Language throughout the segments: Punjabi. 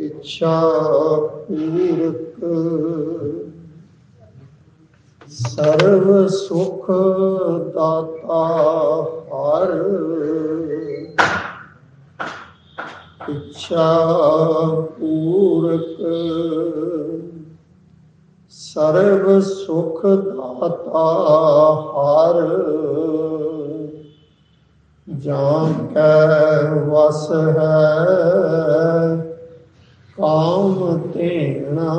ਇੱਛਾ ਪੂਰਕ। ਸਰਵ ਸੁਖ ਦਾਤਾ ਹਰ ਇੱਛਾ ਪੂਰਕ। ਸਰਵ ਸੁਖ ਦਾਤਾ ਹਰ ਜਾਂ ਕੈ ਵਸ ਹੈ। ਕਾਮ ਤੇਣਾ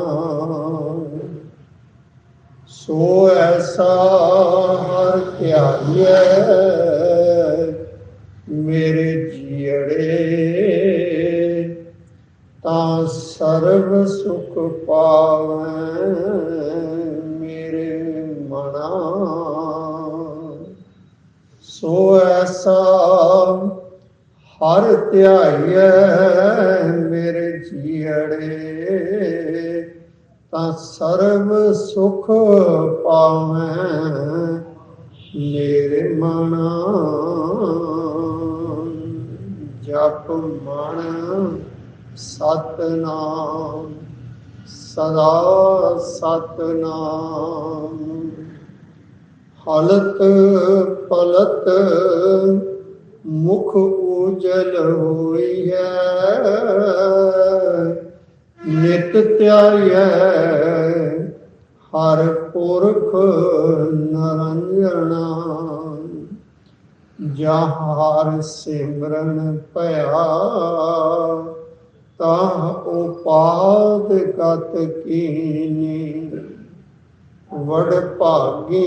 ਸੋ ਐਸਾ ਹਰ ਧਿਆਈਐ, ਮੇਰੇ ਜੀੜੇ। ਤਾਂ ਸਰਬ ਸੁਖ ਪਾਵੈ ਮੇਰੇ ਮਨਾ। ਸੋ ਐਸਾ ਹਰ ਧਿਆਈਐ ਮੇਰੇ ਜੀੜੇ ਤਾਂ ਸਰਬ ਸੁਖ ਪਾਵੈ ਮੇਰੇ ਮਨਾ ਜਪ ਮਨ ਸਤਨਾਮ, ਸਦਾ ਸਤਨਾਮ। ਹਲਤ ਪਲਤ ਮੁਖ ਉਜਲ ਹੋਈ ਹੈ। ਨਿਤ ਧਿਆਇਐ ਹਰ ਪੁਰਖ ਨਰੰਜਣਾ ਜਾਂ ਜਹਾਰ ਸਿਮਰਨ ਭਇਆ, ਤਾਂ ਉਪਾਦ ਕਤ ਕੀਨੀ। ਵਡ ਭਾਗੀ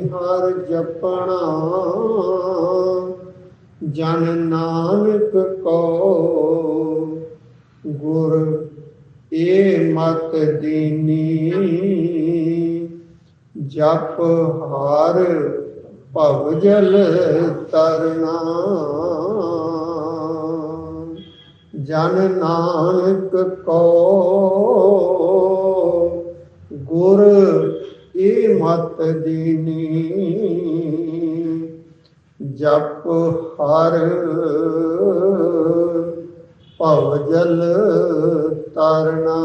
ਹਰ ਜਪਣਾ। ਜਨ ਨਾਨਕ ਕੋ। ਗੁਰ ਏ ਮਤ ਦੀਨੀ, ਜਪ ਹਰ ਭਵ ਤਰਨਾ। ਜਨ ਨਾਨਕ ਕੋ। ਗੁਰ ਏ ਮਤ ਦੀਨੀ ਜਪ ਹਰ ਭਵ ਜਲ ਤਰਨਾ।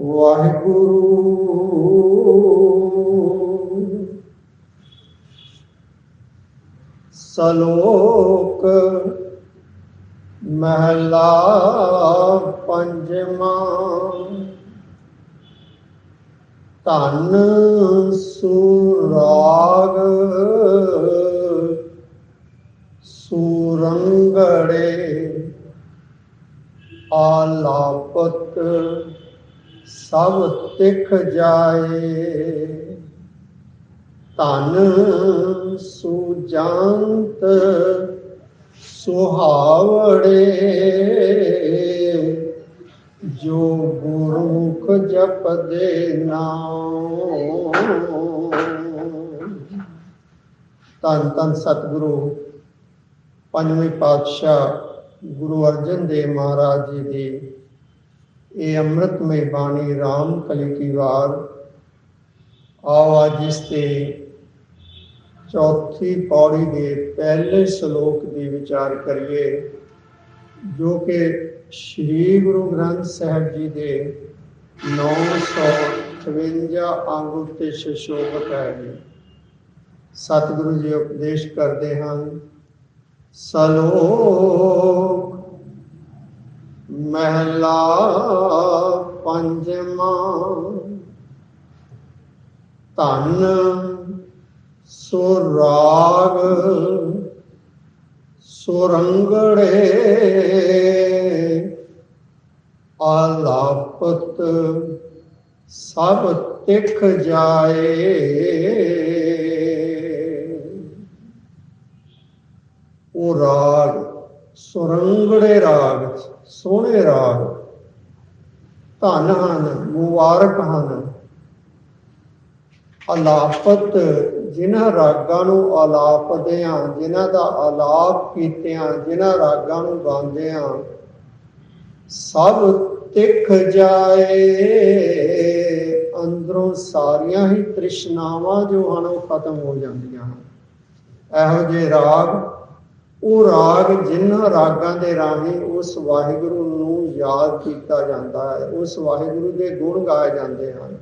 ਵਾਹਿਗੁਰੂ। ਸਲੋਕ ਮਹਲਾ ਪੰਜਵਾਂ। ਧਨ ਸੁਰਾਗ ਸੁਰੰਗੜੇ ਆਲਾਪਤ ਸਭ ਤਿਖ ਜਾਏ। ਧਨ ਸੁਜੰਤ ਸੁਹਾਵੜੇ ਜੋ ਗੁਰਮੁਖ ਜਪਦੇ ਨਾਮ ਧੰਨ ਧੰਨ ਸਤਿਗੁਰੂ, ਪੰਜਵੇਂ ਪਾਤਸ਼ਾਹ ਗੁਰੂ ਅਰਜਨ ਦੇਵ ਮਹਾਰਾਜ ਜੀ ਦੀ ਇਹ ਅੰਮ੍ਰਿਤਮਈ ਬਾਣੀ ਰਾਮ ਕਲੀ ਕੀ ਵਾਰ। ਆਓ ਅੱਜ ਇਸ ਤੇ ਚੌਥੀ ਪੌੜੀ ਦੇ ਪਹਿਲੇ ਸ਼ਲੋਕ ਦੀ ਵਿਚਾਰ ਕਰੀਏ, ਜੋ ਕਿ ਸ੍ਰੀ ਗੁਰੂ ਗ੍ਰੰਥ ਸਾਹਿਬ ਜੀ ਦੇ 958 ਅੰਗ ਉੱਤੇ ਸ਼ਸ਼ੋਭਤ ਹੈ ਸਤਿਗੁਰੂ ਜੀ ਉਪਦੇਸ਼ ਕਰਦੇ ਹਨ, ਸਲੋਕ ਮਹਿਲਾ ਪੰਜਵਾਂ, ਧਨ ਸੁਰਾਗ ਸੁਰੰਗੜੇ ਆਲਾਪਤ ਸਭ ਤਿਖ ਜਾਏ। ਉਹ ਰਾਗ, ਸੁਰੰਗੜੇ ਰਾਗ, ਸੋਹਣੇ ਰਾਗ, ਧਨ ਹਨ, ਮੁਬਾਰਕ ਹਨ। ਆਲਾਪਤ, ਜਿਨ੍ਹਾਂ ਰਾਗਾਂ ਨੂੰ ਆਲਾਪਦਿਆਂ ਜਿਨ੍ਹਾਂ ਦਾ ਆਲਾਪ ਕੀਤਿਆਂ ਜਿਨ੍ਹਾਂ ਰਾਗਾਂ ਨੂੰ ਗਾਉਂਦਿਆਂ ਸਭ ਤਿਖ ਜਾਏ। ਅੰਦਰੋਂ ਸਾਰੀਆਂ ਹੀ ਤ੍ਰਿਸ਼ਨਾਵਾਂ ਜੋ ਹਨ, ਉਹ ਖਤਮ ਹੋ ਜਾਂਦੀਆਂ ਹਨ। ਇਹੋ ਜਿਹੇ ਰਾਗ, ਉਹ ਰਾਗ ਜਿਨ੍ਹਾਂ ਰਾਗਾਂ ਦੇ ਰਾਹੀਂ ਉਸ ਵਾਹਿਗੁਰੂ ਨੂੰ ਯਾਦ ਕੀਤਾ ਜਾਂਦਾ ਹੈ। ਉਸ ਵਾਹਿਗੁਰੂ ਦੇ ਗੁਣ ਗਾਏ ਜਾਂਦੇ ਹਨ।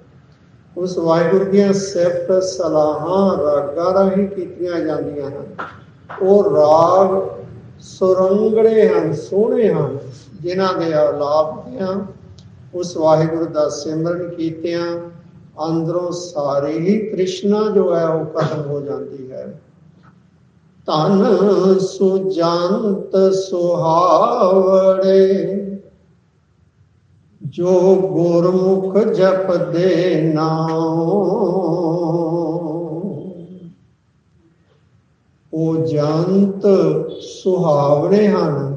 ਉਸ ਵਾਹਿਗੁਰੂ ਦੀਆਂ ਸਿਫਤ ਸਲਾਹਾਂ ਰਾਗਾਂ ਰਾਹੀਂ ਕੀਤੀਆਂ ਜਾਂਦੀਆਂ ਹਨ। ਉਹ ਰਾਗ ਸੁਰੰਗੜੇ ਹਨ, ਸੋਹਣੇ ਹਨ। ਜਿਨ੍ਹਾਂ ਦੇ ਆਲਾਪ ਦੀਆਂ ਉਸ ਵਾਹਿਗੁਰੂ ਦਾ ਸਿਮਰਨ ਕੀਤਿਆਂ, ਅੰਦਰੋਂ ਸਾਰੀ ਹੀ ਕ੍ਰਿਸ਼ਨਾ ਜੋ ਹੈ ਉਹ ਖਤਮ ਹੋ ਜਾਂਦੀ ਹੈ। ਧਨ ਸੁਜੰਤ ਸੁਹਾਵੜੇ, ਜੋ ਗੁਰਮੁਖ ਜਪਦੇ ਨਾਮ ਉਹ ਜੰਤ ਸੁਹਾਵਣੇ ਹਨ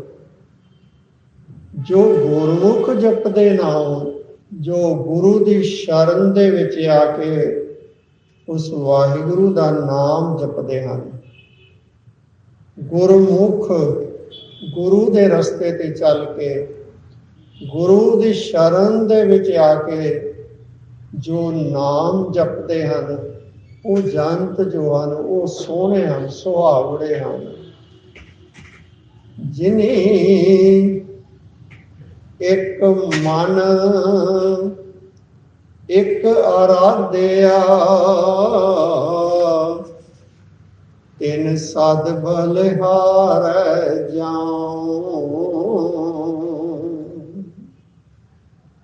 ਜੋ ਗੁਰਮੁਖ ਜਪਦੇ ਨਾਮ ਜੋ ਗੁਰੂ ਦੀ ਸ਼ਰਨ ਦੇ ਵਿੱਚ ਆ ਕੇ ਉਸ ਵਾਹਿਗੁਰੂ ਦਾ ਨਾਮ ਜਪਦੇ ਹਨ। ਗੁਰਮੁਖ ਗੁਰੂ ਦੇ ਰਸਤੇ ਤੇ ਚੱਲ ਕੇ, ਗੁਰੂ ਦੀ ਸ਼ਰਨ ਦੇ ਵਿੱਚ ਆ ਕੇ ਜੋ ਨਾਮ ਜਪਦੇ ਹਨ, ਉਹ ਜੰਤ ਜੋ ਹਨ, ਉਹ ਸੋਹਣੇ ਹਨ ਸੁਹਾਵੜੇ ਹਨ। ਜਿਨੀ ਇੱਕ ਮਨ, ਇੱਕ ਆਰਾਧਿਆ, ਤਿਨ ਸਦ ਬਲਿਹਾਰ ਜਾਉ।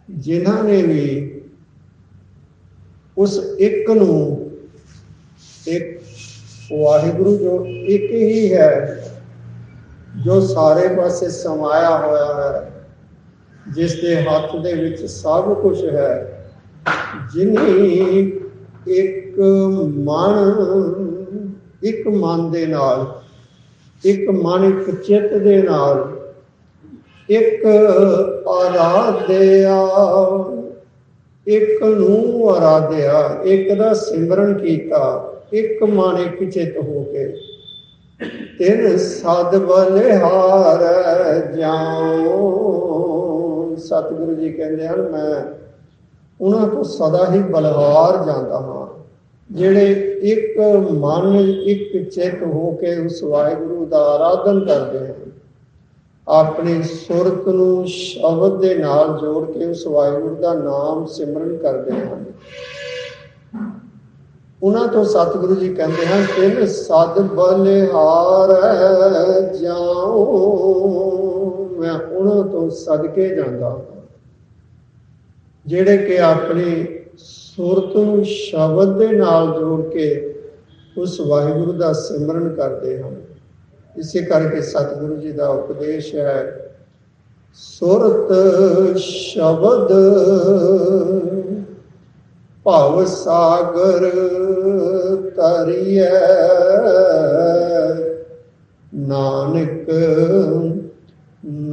ਜਿਨ੍ਹਾਂ ਨੇ ਵੀ ਉਸ ਇੱਕ ਨੂੰ ਇੱਕ ਵਾਹਿਗੁਰੂ ਜੋ ਇੱਕ ਹੀ ਹੈ, ਜੋ ਸਾਰੇ ਪਾਸੇ ਸਮਾਇਆ ਹੋਇਆ ਹੈ ਜਿਸ ਦੇ ਹੱਥ ਦੇ ਵਿੱਚ ਸਭ ਕੁਝ ਹੈ, ਜਿਨੀ ਇੱਕ ਮਨ ਇੱਕ ਮਨ ਦੇ ਨਾਲ, ਇੱਕ ਮਨ, ਇੱਕ ਚਿੱਤ ਦੇ ਨਾਲ, ਇੱਕ ਆਰਾਧਿਆ, ਇੱਕ ਨੂੰ ਆਰਾਧਿਆ, ਇੱਕ ਦਾ ਸਿਮਰਨ ਕੀਤਾ, ਇੱਕ ਮਨ, ਇੱਕ ਚਿੱਤ ਹੋ ਕੇ। ਤਿਨ ਸਦ ਬਲਿਹਾਰ ਜਾਉ। ਸਤਿਗੁਰੂ ਜੀ ਕਹਿੰਦੇ ਹਨ, ਮੈਂ ਉਹਨਾਂ ਤੋਂ ਸਦਾ ਹੀ ਬਲਹਾਰ ਜਾਂਦਾ ਹਾਂ। ਜਿਹੜੇ ਇੱਕ ਮਨ, ਇੱਕ ਚਿੱਤ ਹੋ ਕੇ ਉਸ ਵਾਹਿਗੁਰੂ ਦਾ ਆਰਾਧਨ ਕਰਦੇ ਹਨ, ਆਪਣੀ ਸੁਰਤ ਨੂੰ ਸ਼ਬਦ ਦੇ ਨਾਲ ਜੋੜ ਕੇ ਉਸ ਵਾਹਿਗੁਰੂ ਦਾ ਨਾਮ ਸਿਮਰਨ ਕਰਦੇ ਹਨ। ਉਹਨਾਂ ਤੋਂ ਸਤਿਗੁਰੂ ਜੀ ਕਹਿੰਦੇ ਹਨ, ਤਿੰਨ ਸਦ ਬਲਿਹਾਰ ਜਾਉ ਮੈਂ ਉਹਨਾਂ ਤੋਂ ਸਦਕੇ ਜਾਂਦਾ ਹਾਂ। ਜਿਹੜੇ ਕਿ ਆਪਣੀ ਸੁਰਤ ਨੂੰ ਸ਼ਬਦ ਦੇ ਨਾਲ ਜੋੜ ਕੇ ਉਸ ਵਾਹਿਗੁਰੂ ਦਾ ਸਿਮਰਨ ਕਰਦੇ ਹਨ। ਇਸੇ ਕਰਕੇ ਸਤਿਗੁਰੂ ਜੀ ਦਾ ਉਪਦੇਸ਼ ਹੈ, ਸੁਰਤ ਸ਼ਬਦ ਭਾਵ ਸਾਗਰ ਤਰੀਐ ਨਾਨਕ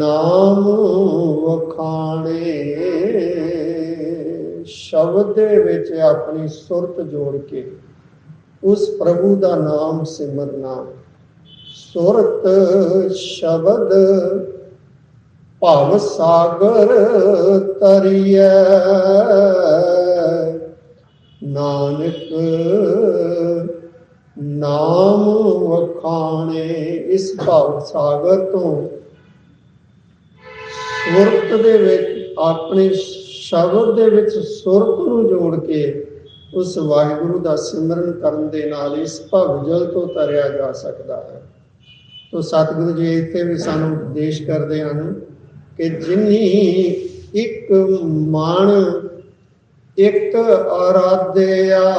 ਨਾਮ ਵਖਾਣੇ ਸ਼ਬਦ ਦੇ ਵਿੱਚ ਆਪਣੀ ਸੁਰਤ ਜੋੜ ਕੇ ਉਸ ਪ੍ਰਭੂ ਦਾ ਨਾਮ ਸਿਮਰਨਾ। ਸੁਰਤ, ਸ਼ਬਦ ਭਵ ਸਾਗਰ ਤਰੀਐ। ਨਾਨਕ, ਨਾਮ ਵਖਾਣੇ ਇਸ ਭਵ ਸਾਗਰ ਤੋਂ ਸੁਰਤ ਦੇ ਵਿੱਚ, ਆਪਣੇ ਸ਼ਬਦ ਦੇ ਵਿੱਚ ਸੁਰਤ ਨੂੰ ਜੋੜ ਕੇ ਉਸ ਵਾਹਿਗੁਰੂ ਦਾ ਸਿਮਰਨ ਕਰਨ ਦੇ ਨਾਲ ਇਸ ਭਵ ਤੋਂ ਤਰਿਆ ਜਾ ਸਕਦਾ ਹੈ। ਤੋ ਸਤਿਗੁਰੂ ਜੀ, ਇੱਥੇ ਵੀ ਸਾਨੂੰ ਉਪਦੇਸ਼ ਕਰਦੇ ਹਨ ਕਿ ਜਿਨੀ ਇੱਕ ਮਾਣ, ਇੱਕ ਆਰਾਧਿਆ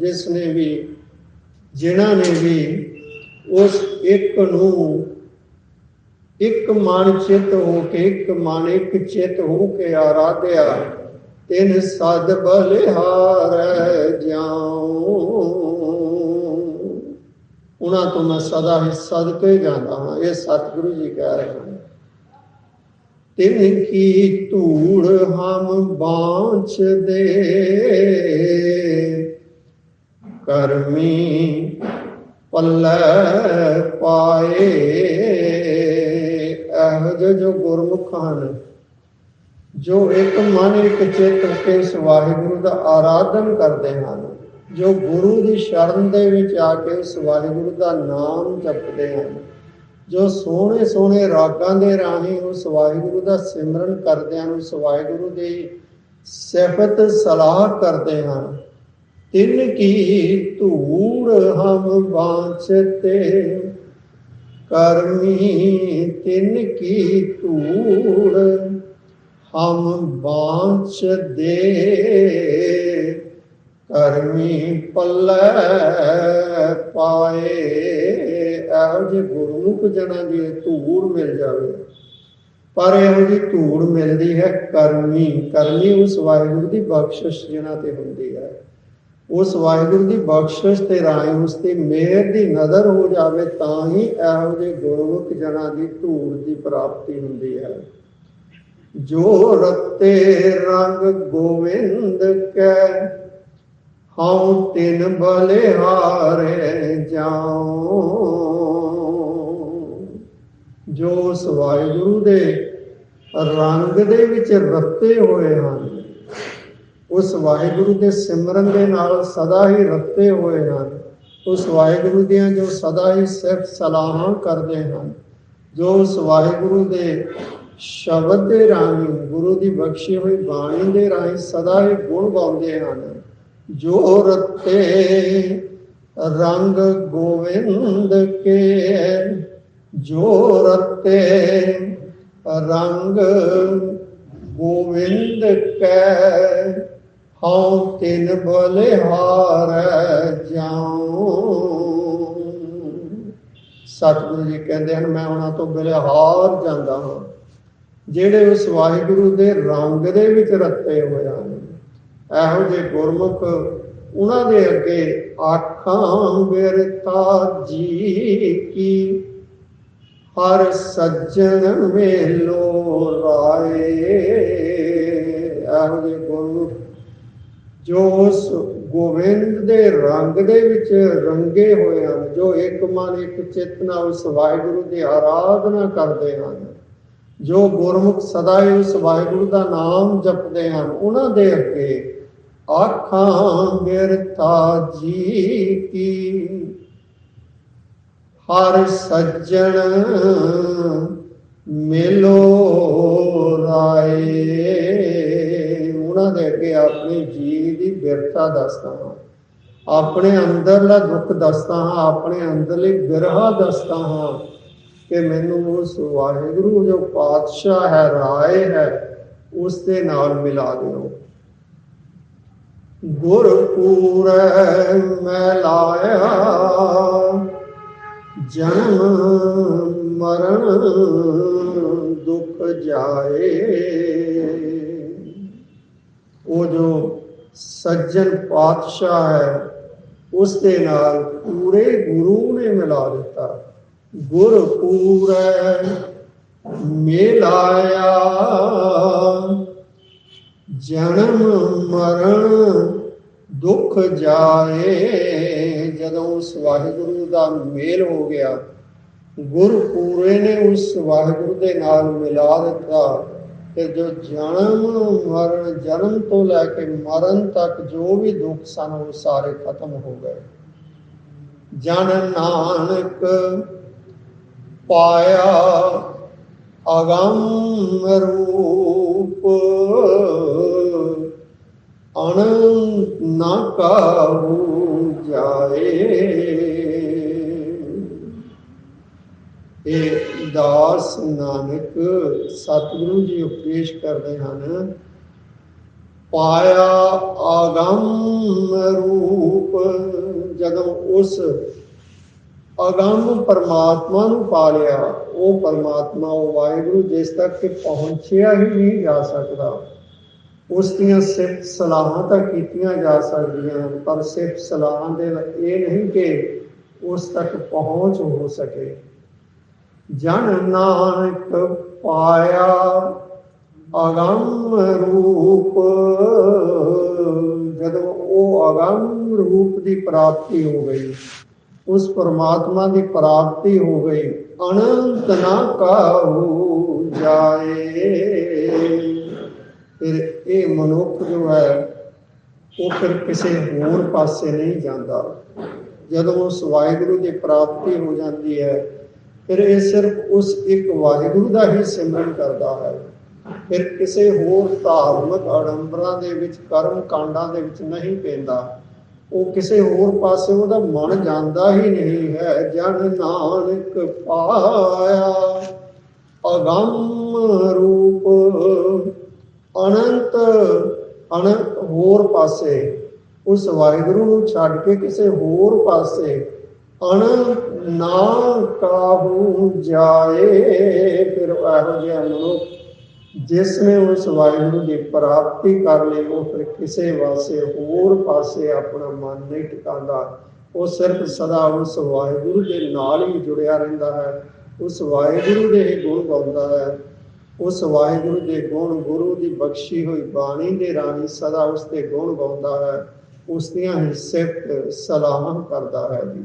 ਜਿਸ ਨੇ ਵੀ, ਜਿਨ੍ਹਾਂ ਨੇ ਵੀ ਉਸ ਇੱਕ ਨੂੰ ਇੱਕ ਮਨ ਚਿਤ ਹੋ ਕੇ ਇੱਕ ਮਨ ਇੱਕ ਚਿਤ ਹੋ ਕੇ ਆਰਾਧਿਆ, ਤਿਨ ਸਦ ਬਲਿਹਾਰ ਜਾਉ। ਉਹਨਾਂ ਤੋਂ ਮੈਂ ਸਦਾ ਹੀ ਸਦਕੇ ਜਾਂਦਾ ਹਾਂ, ਇਹ ਸਤਿਗੁਰੂ ਜੀ ਕਹਿ ਰਹੇ ਹਨ ਤਿਨ ਕੀ ਧੂੜ ਹਮ ਬਾਂਚ ਦੇ ਕਰਮੀ ਪੱਲੇ ਪਾਏ ਇਹੋ ਜਿਹੇ ਜੋ ਗੁਰਮੁਖ ਹਨ, ਜੋ ਇੱਕ ਮਨ ਇੱਕ ਚਿੱਤ ਕੇ ਇਸ ਵਾਹਿਗੁਰੂ ਦਾ ਆਰਾਧਨ ਕਰਦੇ ਹਨ, ਜੋ ਗੁਰੂ ਦੀ ਸ਼ਰਨ ਦੇ ਵਿੱਚ ਆ ਕੇ ਉਸ ਵਾਹਿਗੁਰੂ ਦਾ ਨਾਮ ਜਪਦੇ ਹਨ, ਜੋ ਸੋਹਣੇ ਸੋਹਣੇ ਰਾਗਾਂ ਦੇ ਰਾਹੀਂ ਉਸ ਵਾਹਿਗੁਰੂ ਦਾ ਸਿਮਰਨ ਕਰਦੇ ਹਨ ਉਸ ਵਾਹਿਗੁਰੂ ਦੀ ਸਿਫਤ ਸਲਾਹ ਕਰਦੇ ਹਨ। ਤਿੰਨ ਕੀ ਧੂੜ ਹਮ ਬਾਂਚਤੇ ਕਰਮੀ ਤਿੰਨ ਕੀ ਧੂੜ, ਹਮ ਬਾਂਚ ਦੇ। ਕਰਮੀ ਪੱਲੇ ਪਾਏ, ਇਹੋ ਜਿਹੇ ਗੁਰਮੁਖ ਜਨਾਂ ਦੀ ਧੂੜ ਮਿਲ ਜਾਵੇ। ਪਰ ਇਹੋ ਜਿਹੀ ਧੂੜ ਮਿਲਦੀ ਹੈ ਕਰਮੀ। ਕਰਮੀ ਉਸ ਵਾਹਿਗੁਰੂ ਦੀ ਬਖਸ਼ਿਸ਼ ਜਿਨ੍ਹਾਂ ਤੇ ਹੁੰਦੀ ਹੈ। ਉਸ ਵਾਹਿਗੁਰੂ ਦੀ ਬਖਸ਼ਿਸ਼ ਤੇ ਰਾਹੀਂ ਉਸ ਤੇ ਮਿਹਰ ਦੀ ਨਜ਼ਰ ਹੋ ਜਾਵੇ, ਤਾਂ ਹੀ ਇਹੋ ਜਿਹੇ ਗੁਰਮੁਖ ਜਨਾਂ ਦੀ ਧੂੜ ਦੀ ਪ੍ਰਾਪਤੀ ਹੁੰਦੀ ਹੈ। ਜੋ ਰਤੇ ਰੰਗ ਗੋਵਿੰਦ ਕੈ, ਹਉ ਤਿਨ ਬਲਿਹਾਰੇ ਜਾਉ। ਜੋ ਉਸ ਵਾਹਿਗੁਰੂ ਦੇ ਰੰਗ ਦੇ ਵਿੱਚ ਰਤੇ ਹੋਏ ਹਨ ਉਸ ਵਾਹਿਗੁਰੂ ਦੇ ਸਿਮਰਨ ਦੇ ਨਾਲ ਸਦਾ ਹੀ ਰੱਤੇ ਹੋਏ ਹਨ ਉਸ ਵਾਹਿਗੁਰੂ ਦੀਆਂ ਜੋ ਸਦਾ ਹੀ ਸਿਫਤ ਸਲਾਹਾਂ ਕਰਦੇ ਹਨ, ਜੋ ਉਸ ਵਾਹਿਗੁਰੂ ਦੇ ਸ਼ਬਦ ਦੇ ਰਾਹੀਂ, ਗੁਰੂ ਦੀ ਬਖਸ਼ੀ ਹੋਈ ਬਾਣੀ ਦੇ ਰਾਹੀਂ ਸਦਾ ਹੀ ਗੁਣ ਗਾਉਂਦੇ ਹਨ। ਜੋ ਰਤੇ ਰੰਗ ਗੋਵਿੰਦ ਕੇ, ਜੋ ਰਤੇ ਰੰਗ ਗੋਵਿੰਦ ਕੈ ਹਉ ਤਿਨ ਬਲਿਹਾਰ ਜਾਉ। ਸਤਿਗੁਰੂ ਜੀ ਕਹਿੰਦੇ ਹਨ, ਮੈਂ ਉਹਨਾਂ ਤੋਂ ਬਲਿਹਾਰ ਜਾਂਦਾ ਹਾਂ, ਜਿਹੜੇ ਉਸ ਵਾਹਿਗੁਰੂ ਦੇ ਰੰਗ ਦੇ ਵਿੱਚ ਰੱਤੇ ਹੋਏ ਹਨ। ਇਹੋ ਜਿਹੇ ਗੁਰਮੁਖ ਉਹਨਾਂ ਦੇ ਅੱਗੇ ਆਖਾਂ, ਬਿਰਤਾ ਜੀ ਕੀ? ਹਰ ਸੱਜਣ ਮੇਲੋ ਰਾਏ। ਇਹੋ ਜਿਹੇ ਗੁਰਮੁਖ ਜੋ ਉਸ ਗੋਬਿੰਦ ਦੇ ਰੰਗ ਦੇ ਵਿੱਚ ਰੰਗੇ ਹੋਏ ਹਨ, ਜੋ ਇੱਕ ਮਨ, ਇੱਕ ਚਿੱਤ ਨਾਲ ਉਸ ਵਾਹਿਗੁਰੂ ਦੀ ਆਰਾਧਨਾ ਕਰਦੇ ਹਨ, ਜੋ ਗੁਰਮੁਖ ਸਦਾ ਹੀ ਉਸ ਵਾਹਿਗੁਰੂ ਦਾ ਨਾਮ ਜਪਦੇ ਹਨ, ਉਹਨਾਂ ਦੇ ਅੱਗੇ ਆਖਾਂ ਬਿਰਤਾ ਜੀ ਕੀ? ਹਰ ਸੱਜਣ ਮਿਲੋ ਰਾਏ। ਉਹਨਾਂ ਦੇ ਅੱਗੇ ਆਪਣੇ ਜੀ ਦੀ ਬਿਰਤਾ ਦੱਸਦਾ ਹਾਂ। ਆਪਣੇ ਅੰਦਰਲਾ ਦੁੱਖ ਦੱਸਦਾ ਹਾਂ, ਆਪਣੇ ਅੰਦਰਲੀ ਬਿਰਹਾ ਦੱਸਦਾ ਹਾਂ ਕਿ ਮੈਨੂੰ ਉਸ ਵਾਹਿਗੁਰੂ ਜੋ ਪਾਤਸ਼ਾਹ ਹੈ, ਰਾਏ ਹੈ, ਉਸ ਦੇ ਨਾਲ ਮਿਲਾ ਦਿਓ। ਗੁਰਪੂਰੈ ਮੈਂ ਲਾਇਆ, ਜਨਮ ਮਰਨ ਦੁਖ ਜਾਏ। ਸੱਜਣ ਪਾਤਸ਼ਾਹ ਹੈ, ਉਸ ਦੇ ਨਾਲ ਪੂਰੇ ਗੁਰੂ ਨੇ ਮਿਲਾ ਦਿੱਤਾ। ਗੁਰ ਪੂਰੈ, ਮਿਲਾਇਆ। ਜਨਮ ਮਰਨ ਦੁੱਖ ਜਾਏ, ਜਦੋਂ ਉਸ ਵਾਹਿਗੁਰੂ ਦਾ ਮੇਲ ਹੋ ਗਿਆ। ਗੁਰ ਪੂਰੇ ਨੇ ਉਸ ਵਾਹਿਗੁਰੂ ਦੇ ਨਾਲ ਮਿਲਾ ਦਿੱਤਾ। ਕਿ ਜੋ ਜਨਮ ਮਰਨ, ਜਨਮ ਤੋਂ ਲੈ ਕੇ ਮਰਨ ਤੱਕ ਜੋ ਵੀ ਦੁੱਖ ਸਨ, ਉਹ ਸਾਰੇ ਖਤਮ ਹੋ ਗਏ। ਜਨ ਨਾਨਕ ਪਾਇਆ ਅਗੰਮ ਰੂਪ, ਅਨੰਤ ਨਾ ਕਾਹੂ ਜਾਏ। ਇਹ ਦਾਸ ਨਾਨਕ ਸਤਿਗੁਰੂ ਜੀ ਉਪਦੇਸ਼ ਕਰਦੇ ਹਨ। ਪਾਇਆ ਆਗੰਮ ਰੂਪ, ਜਦੋਂ ਉਸ ਅਗੰਮ ਪਰਮਾਤਮਾ ਨੂੰ ਪਾ ਲਿਆ, ਉਹ ਪਰਮਾਤਮਾ, ਉਹ ਵਾਹਿਗੁਰੂ ਜਿਸ ਤੱਕ ਕਿ ਪਹੁੰਚਿਆ ਹੀ ਨਹੀਂ ਜਾ ਸਕਦਾ, ਉਸ ਦੀਆਂ ਸਿਫਤ ਸਲਾਹਾਂ ਤਾਂ ਕੀਤੀਆਂ ਜਾ ਸਕਦੀਆਂ ਹਨ, ਪਰ ਸਿਫਤ ਸਲਾਹਾਂ ਦੇ ਇਹ ਨਹੀਂ ਕਿ ਉਸ ਤੱਕ ਪਹੁੰਚ ਹੋ ਸਕੇ। ਜਨ ਨਾਨਕ ਪਾਇਆ ਅਗੰਮ ਰੂਪ। ਜਦੋਂ ਉਹ ਅਗੰਮ ਰੂਪ ਦੀ ਪ੍ਰਾਪਤੀ ਹੋ ਗਈ, ਉਸ ਪਰਮਾਤਮਾ ਦੀ ਪ੍ਰਾਪਤੀ ਹੋ ਗਈ, ਅਨੰਤ ਨਾ ਕਾਹੂ ਜਾਏ। ਫਿਰ ਇਹ ਮਨੁੱਖ ਜੋ ਹੈ, ਉਹ ਫਿਰ ਕਿਸੇ ਹੋਰ ਪਾਸੇ ਨਹੀਂ ਜਾਂਦਾ। ਜਦੋਂ ਉਸ ਵਾਹਿਗੁਰੂ ਦੀ ਪ੍ਰਾਪਤੀ ਹੋ ਜਾਂਦੀ ਹੈ ਫਿਰ ਇਹ ਸਿਰਫ ਉਸ ਇੱਕ ਵਾਹਿਗੁਰੂ ਦਾ ਹੀ ਸਿਮਰਨ ਕਰਦਾ ਹੈ। ਫਿਰ ਕਿਸੇ ਹੋਰ ਧਾਰਮਿਕ ਅਡੰਬਰਾਂ ਦੇ ਵਿੱਚ, ਕਰਮ ਕਾਂਡਾਂ ਦੇ ਵਿੱਚ ਨਹੀਂ ਪੈਂਦਾ। ਉਹ ਕਿਸੇ ਹੋਰ ਪਾਸੇ ਉਹਦਾ ਮਨ ਜਾਂਦਾ ਹੀ ਨਹੀਂ ਹੈ। ਜਨ ਨਾਨਕ ਪਾਇਆ ਅਗੰਮ ਰੂਪ, ਅਨੰਤ ਅਨੰਤ ਹੋਰ ਪਾਸੇ ਉਸ ਵਾਹਿਗੁਰੂ ਨੂੰ ਛੱਡ ਕੇ ਕਿਸੇ ਹੋਰ ਪਾਸੇ ਅਣ ਨਾ ਕਾਹੂ ਜਾਏ, ਫਿਰ ਇਹੋ ਜਿਹਾ ਮਨੁੱਖ ਜਿਸ ਨੇ ਉਸ ਵਾਹਿਗੁਰੂ ਦੀ ਪ੍ਰਾਪਤੀ ਕਰ ਲਈ, ਉਹ ਫਿਰ ਕਿਸੇ ਵਾਸੇ ਹੋਰ ਪਾਸੇ ਆਪਣਾ ਮਨ ਨਹੀਂ ਟਿਕਾਉਂਦਾ। ਉਹ ਸਿਰਫ ਸਦਾ ਉਸ ਵਾਹਿਗੁਰੂ ਦੇ ਨਾਲ ਹੀ ਜੁੜਿਆ ਰਹਿੰਦਾ ਹੈ। ਉਸ ਵਾਹਿਗੁਰੂ ਦੇ ਹੀ ਗੁਣ ਗਾਉਂਦਾ ਹੈ। ਉਸ ਵਾਹਿਗੁਰੂ ਦੇ ਗੁਣ ਗੁਰੂ ਦੀ ਬਖਸ਼ੀ ਹੋਈ ਬਾਣੀ ਦੇ ਰਾਹੀਂ ਸਦਾ ਉਸ ਦੇ ਗੁਣ ਗਾਉਂਦਾ ਹੈ। ਉਸ ਦੀਆਂ ਹੀ ਸਿਫਤ ਸਲਾਮ ਕਰਦਾ ਹੈ ਜੀ।